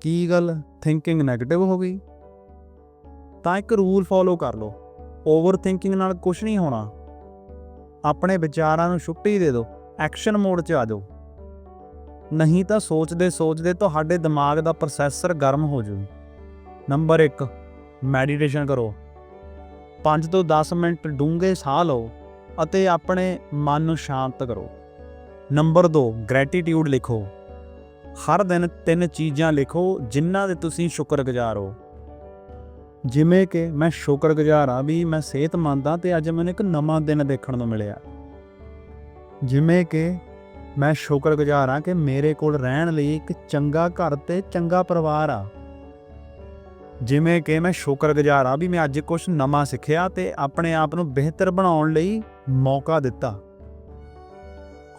ਕੀ ਗੱਲ thinking negative ਹੋ ਗਈ? ਤਾਂ ਇੱਕ ਰੂਲ ਫੋਲੋ ਕਰ ਲਓ ਓਵਰ ਥਿੰਕਿੰਗ ਨਾਲ ਕੁਝ ਨਹੀਂ ਹੋਣਾ। ਆਪਣੇ ਵਿਚਾਰਾਂ ਨੂੰ ਛੁੱਟੀ ਦੇ ਦਿਓ ਐਕਸ਼ਨ ਮੋਡ 'ਚ ਆ ਜਾਓ। ਨਹੀਂ ਤਾਂ ਸੋਚਦੇ ਸੋਚਦੇ ਤੁਹਾਡੇ ਦਿਮਾਗ ਦਾ ਪ੍ਰੋਸੈਸਰ ਗਰਮ ਹੋ ਜਾਊ। ਨੰਬਰ 1 ਮੈਡੀਟੇਸ਼ਨ ਕਰੋ। 5 ਤੋਂ 10 ਮਿੰਟ ਡੂੰਘੇ ਸਾਹ ਲਓ ਅਤੇ ਆਪਣੇ ਮਨ ਨੂੰ ਸ਼ਾਂਤ ਕਰੋ। ਨੰਬਰ 2 ਗ੍ਰੈਟੀਟਿਊਡ ਲਿਖੋ। ਹਰ ਦਿਨ ਤਿੰਨ ਚੀਜ਼ਾਂ ਲਿਖੋ ਜਿਨ੍ਹਾਂ ਦੇ ਤੁਸੀਂ ਸ਼ੁਕਰਗੁਜ਼ਾਰ ਹੋ। ਜਿਵੇਂ ਕਿ ਮੈਂ ਸ਼ੁਕਰਗੁਜ਼ਾਰ ਆ ਵੀ ਮੈਂ ਸਿਹਤਮੰਦ ਆ ਤੇ ਅੱਜ ਮੈਨੂੰ ਇੱਕ ਨਵਾਂ ਦਿਨ ਦੇਖਣ ਨੂੰ ਮਿਲਿਆ। ਜਿਵੇਂ ਕਿ ਮੈਂ ਸ਼ੁਕਰਗੁਜ਼ਾਰ ਆ ਕਿ ਮੇਰੇ ਕੋਲ ਰਹਿਣ ਲਈ ਇੱਕ ਚੰਗਾ ਘਰ ਤੇ ਚੰਗਾ ਪਰਿਵਾਰ ਆ। ਜਿਵੇਂ ਕਿ ਮੈਂ ਸ਼ੁਕਰਗੁਜ਼ਾਰ ਆ ਵੀ ਮੈਂ ਅੱਜ ਕੁਝ ਨਵਾਂ ਸਿੱਖਿਆ ਤੇ ਆਪਣੇ ਆਪ ਨੂੰ ਬਿਹਤਰ ਬਣਾਉਣ ਲਈ ਮੌਕਾ ਦਿੱਤਾ।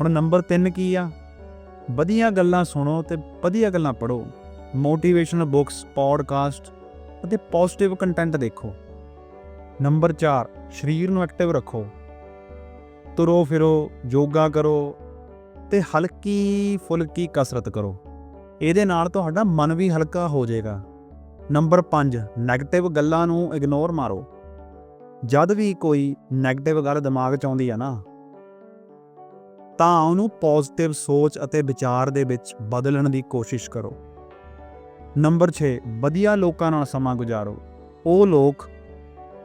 ਹੁਣ ਨੰਬਰ 3 ਕੀ ਆ? ਵਧੀਆ ਗੱਲਾਂ ਸੁਣੋ ਤੇ ਵਧੀਆ ਗੱਲਾਂ ਪੜ੍ਹੋ। ਮੋਟੀਵੇਸ਼ਨਲ ਬੁੱਕਸ ਪੋਡਕਾਸਟ ਅਤੇ ਪੋਜ਼ਿਟਿਵ ਕੰਟੈਂਟ ਦੇਖੋ। ਨੰਬਰ 4 ਸਰੀਰ ਨੂੰ ਐਕਟਿਵ ਰੱਖੋ। ਤੁਰੋ, ਫਿਰੋ, ਯੋਗਾ ਕਰੋ ਤੇ ਹਲਕੀ ਫੁਲਕੀ ਕਸਰਤ ਕਰੋ। ਇਹਦੇ ਨਾਲ ਤੁਹਾਡਾ ਮਨ ਵੀ ਹਲਕਾ ਹੋ ਜਾਏਗਾ। ਨੰਬਰ 5 ਨੈਗੇਟਿਵ ਗੱਲਾਂ ਨੂੰ ਇਗਨੋਰ ਮਾਰੋ। ਜਦ ਵੀ ਕੋਈ ਨੈਗੇਟਿਵ ਗੱਲ ਦਿਮਾਗ 'ਚ ਆਉਂਦੀ ਆ ਨਾ ਤਾਂ ਉਹਨੂੰ ਪੋਜ਼ਿਟਿਵ ਸੋਚ ਅਤੇ ਵਿਚਾਰ ਦੇ ਵਿੱਚ ਬਦਲਣ ਦੀ ਕੋਸ਼ਿਸ਼ ਕਰੋ। ਨੰਬਰ 6 ਵਧੀਆ ਲੋਕਾਂ ਨਾਲ ਸਮਾਂ ਗੁਜ਼ਾਰੋ। ਉਹ ਲੋਕ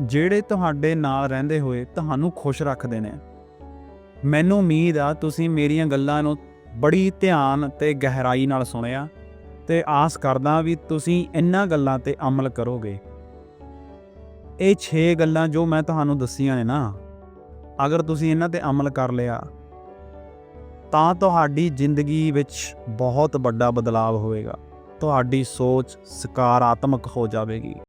ਜਿਹੜੇ ਤੁਹਾਡੇ ਨਾਲ ਰਹਿੰਦੇ ਹੋਏ ਤੁਹਾਨੂੰ ਖੁਸ਼ ਰੱਖਦੇ ਨੇ। ਮੈਨੂੰ ਉਮੀਦ ਆ ਤੁਸੀਂ ਮੇਰੀਆਂ ਗੱਲਾਂ ਨੂੰ ਬੜੀ ਧਿਆਨ ਤੇ ਗਹਿਰਾਈ ਨਾਲ ਸੁਣਿਆ ਤੇ ਆਸ ਕਰਦਾ ਵੀ ਤੁਸੀਂ ਇਹਨਾਂ ਗੱਲਾਂ ਤੇ ਅਮਲ ਕਰੋਗੇ। ਇਹ 6 ਗੱਲਾਂ ਜੋ ਮੈਂ ਤੁਹਾਨੂੰ ਦੱਸੀਆਂ ਨੇ ਨਾ, ਅਗਰ ਤੁਸੀਂ ਇਹਨਾਂ ਤੇ ਅਮਲ ਕਰ ਲਿਆ ਤਾਂ ਤੁਹਾਡੀ ਜ਼ਿੰਦਗੀ ਵਿੱਚ ਬਹੁਤ ਵੱਡਾ ਬਦਲਾਅ ਹੋਵੇਗਾ। ਤੁਹਾਡੀ ਸੋਚ ਸਕਾਰਾਤਮਕ ਹੋ ਜਾਵੇਗੀ।